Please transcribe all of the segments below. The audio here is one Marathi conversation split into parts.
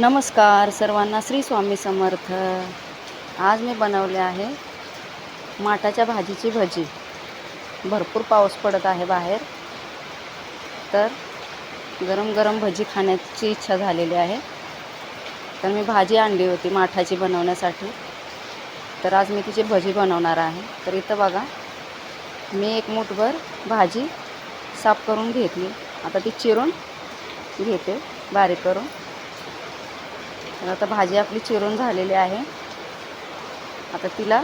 नमस्कार सर्वांना श्री स्वामी समर्थ. आज मी बनवले आहे माठाच्या भाजीची भजी. भरपूर पाऊस पडत आहे बाहेर. तर गरम गरम भजी खाण्याची इच्छा झालेली आहे. तर मी भाजी आणली होती माठाची बनवण्यासाठी. तर आज मी तिची भजी बनवणार आहे. तर इथं बघा मी एक मूठभर भाजी साफ करून घेतली. आता ती चिरून घेते बारीक करून. आता भाजी आपली चिरून झालेली आहे. आता तिला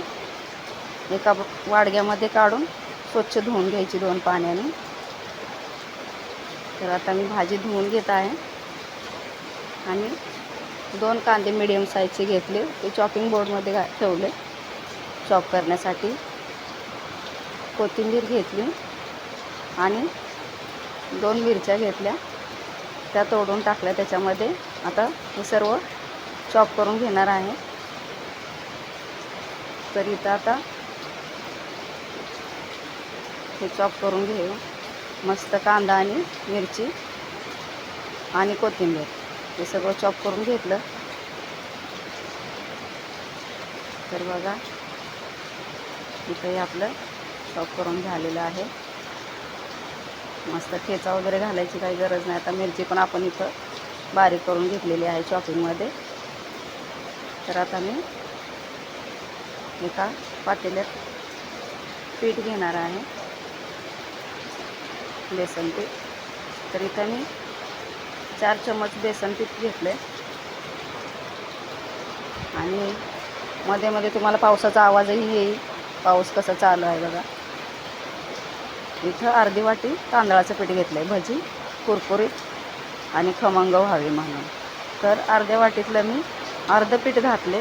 एका वाडग्यामध्ये काढून स्वच्छ धुवून घ्यायची दोन पाण्याने. तर आता मी भाजी धुवून घेत आहे. आणि दोन कांदे मिडियम साईजचे घेतले. ते चॉपिंग बोर्डमध्ये घा ठेवले. चॉप करण्यासाठी कोथिंबीर घेतली. आणि दोन मिरच्या घेतल्या. त्या तोडून टाकल्या. त्याच्यामध्ये आता हे सर्व चॉप करून घेणार आहे. तर इथं आता हे चॉप करून घेऊ. मस्त कांदा आणि मिरची आणि कोथिंबीर. हे सगळं चॉप करून घेतलं. तर बघा इथंही आपलं चॉप करून झालेलं आहे. मस्त ठेचा वगैरे घालायची काही गरज नाही. आता मिरची पण आपण इथं बारीक करून घेतलेली आहे चॉपिंगमध्ये तर आता मी एका पातेल्यात पीठ घेणार आहे. बेसन पीठ. तर इथं मी चार चम्मच बेसन पीठ घेतले आणि मध्ये मध्ये तुम्हाला पावसाचा आवाजही येईल. पाऊस कसा चालू आहे बघा. इथं अर्धी वाटी तांदळाचं पीठ घेतलं आहे भजी कुरकुरीत आणि खमंग व्हावी म्हणून. तर अर्ध्या वाटीतलं मी अर्धं पीठ घातले.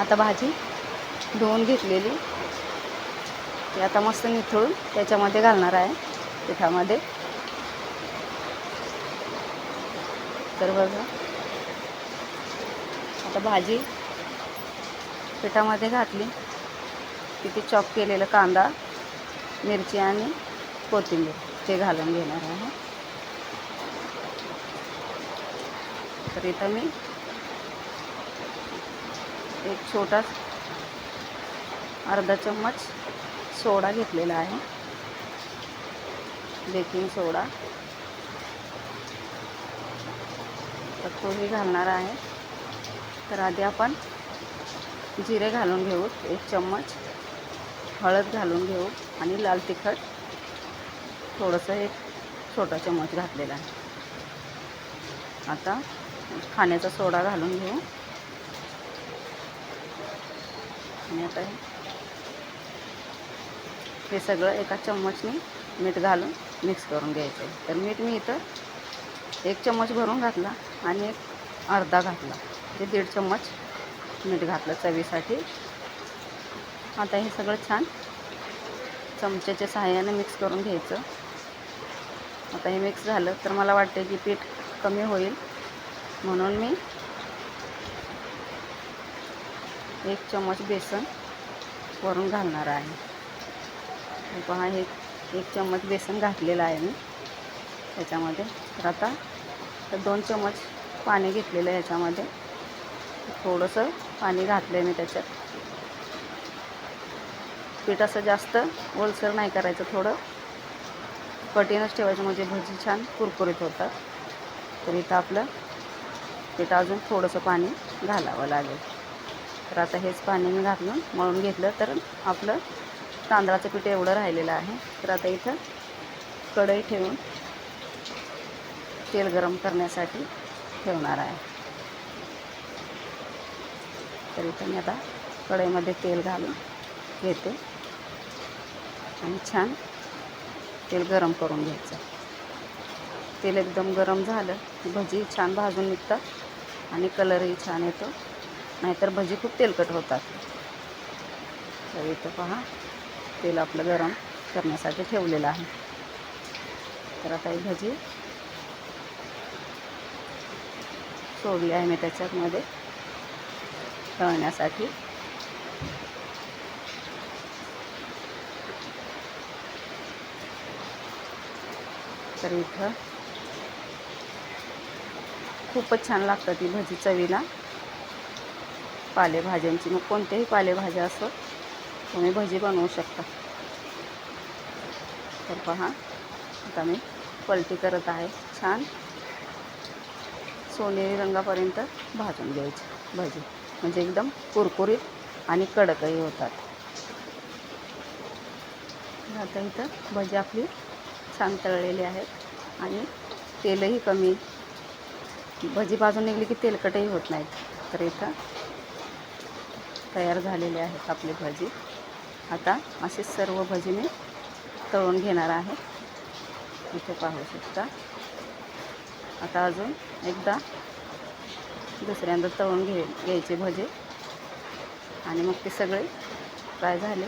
आता भाजी धुवून घेतलेली. ती आता मस्त निथळून त्याच्यामध्ये घालणार आहे पिठामध्ये. तर बघा. आता भाजी पिठामध्ये घातली. तिथे चॉप केलेलं कांदा मिरची आणि कोथिंबीर ते घालून घेणार आहे. तर इथं मी एक छोटा अर्धा चम्मच सोडा घेतलेला आहे. Baking soda. तर तोही घालणार आहे. तर आधी आपण जिरे घालून घेऊ. एक चम्मच हळद घालून घेऊ आणि लाल तिखट थोडंसं एक छोटा चम्मच घातलेला आहे. आता खाण्याचा सोडा घालून घेऊ. आणि आता हे सगळं एका चम्मचने मीठ घालून मिक्स करून घ्यायचं आहे. तर मीठ मी इथं एक चम्मच भरून घातला आणि एक अर्धा घातला. ते दीड चम्मच मीठ घातलं चवीसाठी. आता हे सगळं छान चमच्याच्या सहाय्याने मिक्स करून घ्यायचं. आता हे मिक्स झालं तर मला वाटते की पीठ कमी होईल. म्हणून मी एक चम्मच बेसन वरून घालणार आहे. पहा हे एक चम्मच बेसन घातलेलं आहे मी. त्याच्यामध्ये तर आता तर दोन चम्मच पाणी घेतलेलं आहे याच्यामध्ये. थोडंसं पाणी घातलं आहे मी त्याच्यात. पीठ असं जास्त ओलसर नाही करायचं थोडं कठीणच ठेवायचं म्हणजे भजी छान कुरकुरीत होतात. तर इथं आपलं पीठ अजून थोडंसं पाणी घालावं लागेल. तर आता हेच पाणी मी घालून मळून घेतलं. तर आपलं तांदळाचं पीठ एवढं राहिलेलं आहे. तर आता इथं कढई ठेवून तेल गरम करण्यासाठी ठेवणार आहे. तर इथं मी आता कढईमध्ये तेल घालून घेते. आणि छान तेल गरम करून घ्यायचं. तेल एकदम गरम झालं की भजी छान भाजून निघतात आणि कलरही छान येतो. नाहीतर भजी खूप तेलकट होतात. तर इथं पहा तेल आपलं गरम करण्यासाठी ठेवलेलं आहे. तर आता ही भजी सोडली आहे मी त्याच्यामध्ये तळण्यासाठी. तर इथं खूपच छान लागतं ती भजी चवीला. पालेभाज्यांची. मग कोणत्याही पालेभाज्या असो तुम्ही भजी बनवू शकता. तर पहा आता मी पलटी करत आहे. छान सोनेरी रंगापर्यंत भाजून घ्यायची भजी. म्हणजे एकदम कुरकुरीत आणि कडकही होतात. आता इथं भजी आपली छान तळलेली आहेत आणि तेलही कमी. भजी भाजून निघली की तेलकटही होत नाहीत. तर इथं तयार झालेले आहेत आपली भजी. आता असे सर्व भजी मी तळून घेणार आहे. इथे पाहू शकता. आता अजून एकदा दुसऱ्यांदा तळून घे घ्यायचे भजे. आणि मग ते सगळे फ्राय झाले.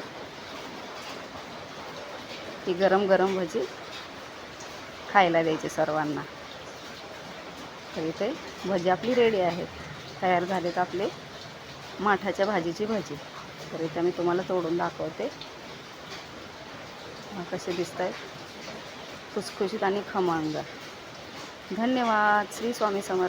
की गरम गरम भजी खायला द्यायचे सर्वांना. तर इथे भजी आपली रेडी आहेत तयार झालेत आपले. माठाच्या भाजीची भजी. तर इथे मी तुम्हाला तोडून दाखवते. कसे दिसत आहेत खुसखुशीत आणि खमंग. धन्यवाद. श्री स्वामी समर्थ.